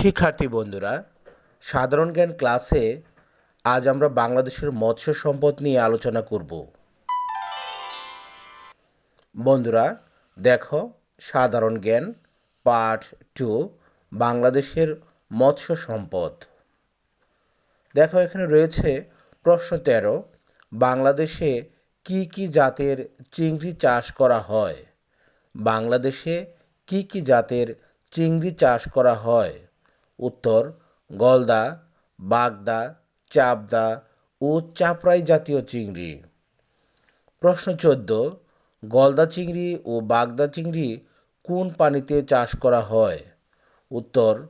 শিক্ষার্থী বন্ধুরা, সাধারণ জ্ঞান ক্লাসে আজ আমরা বাংলাদেশের মৎস্য সম্পদ নিয়ে আলোচনা করব। বন্ধুরা, দেখো সাধারণ জ্ঞান পার্ট টু, বাংলাদেশের মৎস্য সম্পদ। দেখো এখানে রয়েছে প্রশ্ন তেরো, বাংলাদেশে কি কি জাতের চিংড়ি চাষ করা হয়? বাংলাদেশে কি কি জাতের চিংড়ি চাষ করা হয়? উত্তর, গলদা, বাগদা, চাপদা ও চাপড়াই জাতীয় চিংড়ি। প্রশ্ন চোদ্দ, গলদা চিংড়ি ও বাগদা চিংড়ি কোন পানিতে চাষ করা হয়? উত্তর,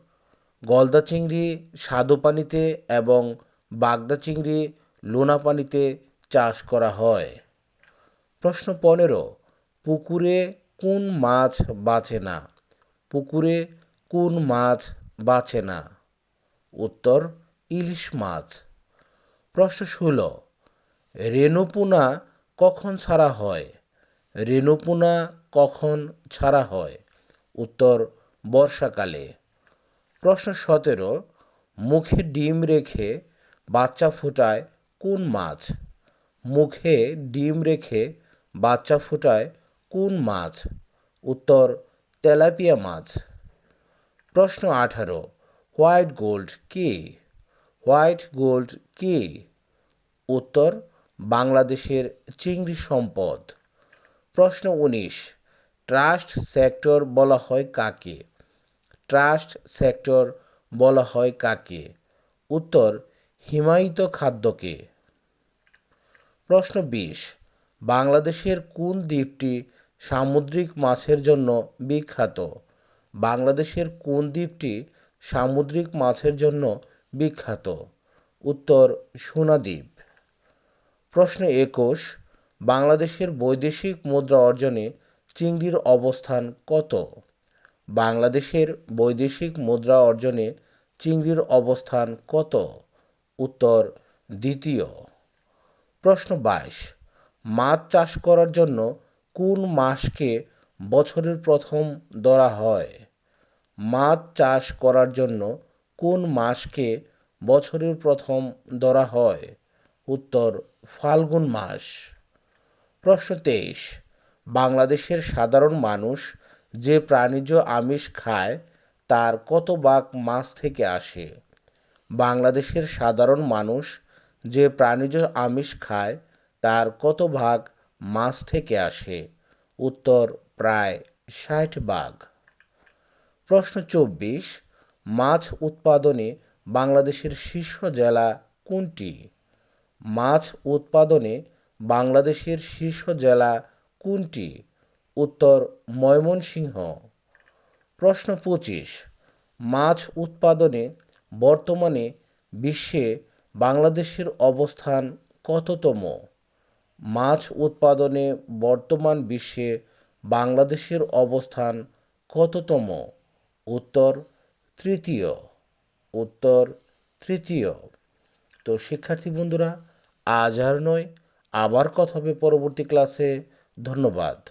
গলদা চিংড়ি স্বাদু পানিতে এবং বাগদা চিংড়ি লোনা পানিতে চাষ করা হয়। প্রশ্ন পনেরো, পুকুরে কোন মাছ বাঁচে না? পুকুরে কোন মাছ বাঁচে না। উত্তর, ইলিশ মাছ। প্রশ্ন ষোলো, রেণুপোনা কখন ছাড়া হয়? রেণুপোনা কখন ছাড়া হয়? উত্তর, বর্ষাকালে। প্রশ্ন সতেরো, মুখে ডিম রেখে বাচ্চা ফোটায় কোন মাছ? মুখে ডিম রেখে বাচ্চা ফোটায় কোন মাছ? উত্তর, তেলাপিয়া মাছ। প্রশ্ন আঠারো, হোয়াইট গোল্ড কি? হোয়াইট গোল্ড কি? উত্তর, বাংলাদেশের চিংড়ি সম্পদ। প্রশ্ন উনিশ, ট্রাস্ট সেক্টর বলা হয় কাকে? ট্রাস্ট সেক্টর বলা হয় কাকে? উত্তর, হিমায়িত খাদ্যকে। প্রশ্ন বিশ, বাংলাদেশের কোন দ্বীপটি সামুদ্রিক মাছের জন্য বিখ্যাত? বাংলাদেশের কোন দ্বীপটি সামুদ্রিক মাছের জন্য বিখ্যাত? উত্তর সোনাদ্বীপ প্রশ্ন একুশ, বাংলাদেশের বৈদেশিক মুদ্রা অর্জনে চিংড়ির অবস্থান কত? বাংলাদেশের বৈদেশিক মুদ্রা অর্জনে চিংড়ির অবস্থান কত? উত্তর, দ্বিতীয়। প্রশ্ন বাইশ, মাছ চাষ করার জন্য কোন মাসকে বছরের প্রথম ধরা হয়। মাছ চাষ করার জন্য কোন মাসকে বছরের প্রথম ধরা হয়? উত্তর, ফাল্গুন মাস। প্রশ্ন তেইশ, বাংলাদেশের সাধারণ মানুষ যে প্রাণীজ আমিষ খায়, তার কত ভাগ মাছ থেকে আসে? বাংলাদেশের সাধারণ মানুষ যে প্রাণীজ আমিষ খায়, তার কত ভাগ মাছ থেকে আসে? উত্তর প্রায় ষাট ভাগ প্রশ্ন চব্বিশ, মাছ উৎপাদনে বাংলাদেশের শীর্ষ জেলা কোনটি? মাছ উৎপাদনে বাংলাদেশের শীর্ষ জেলা কোনটি? উত্তর, ময়মনসিংহ। প্রশ্ন পঁচিশ, মাছ উৎপাদনে বর্তমানে বিশ্বে বাংলাদেশের অবস্থান কততম? মাছ উৎপাদনে বর্তমান বিশ্বে বাংলাদেশের অবস্থান কততম? উত্তর তৃতীয়। উত্তর তৃতীয়। তো শিক্ষার্থী বন্ধুরা, আজ আর নয়, আবার কথা হবে পরবর্তী ক্লাসে ধন্যবাদ।